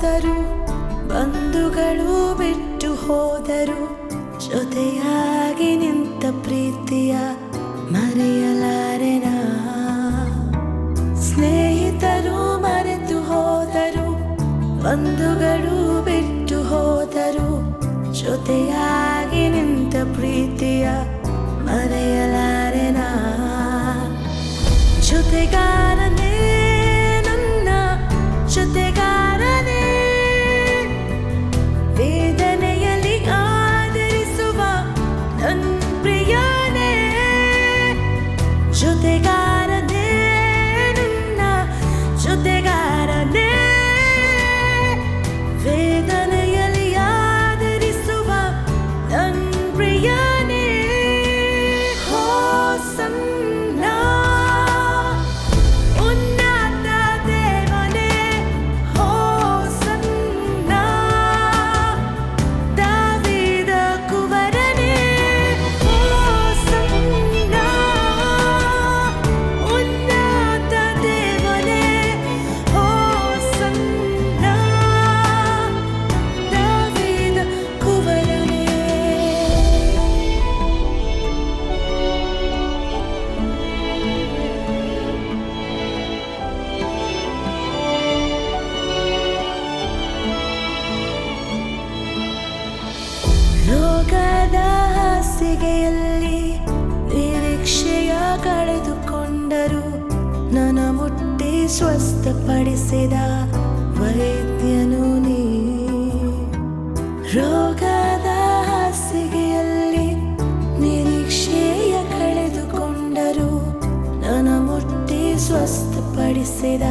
ಹೋದರು, ಬಂಧುಗಳು ಬಿಟ್ಟು ಹೋದರು, ಜೊತೆಯಾಗಿ ನಿಂತ ಪ್ರೀತಿಯ ಮರೆಯಲಾರೆನಾ? ಸ್ನೇಹಿತರು ಮರೆತು ಹೋದರು, ಬಂಧುಗಳು ಬಿಟ್ಟು ಹೋದರು, ಜೊತೆಯಾಗಿ ನಿಂತ ಪ್ರೀತಿಯ ಮರೆಯಲಾರೆನಾ? ಜೊತೆಗಾರನೇ ರೋಗದ ಹಾಸಿಗೆಯಲ್ಲಿ ನಿರೀಕ್ಷೆಯ ಕಳೆದುಕೊಂಡರು. ನನ್ನ ಮುಟ್ಟಿ ಸ್ವಸ್ಥಪಡಿಸಿದ ವೈದ್ಯನು ನೀ. ರೋಗದ ಹಾಸಿಗೆಯಲ್ಲಿ ನಿರೀಕ್ಷೆಯ ಕಳೆದುಕೊಂಡರು. ನನ್ನ ಮುಟ್ಟಿ ಸ್ವಸ್ಥಪಡಿಸಿದ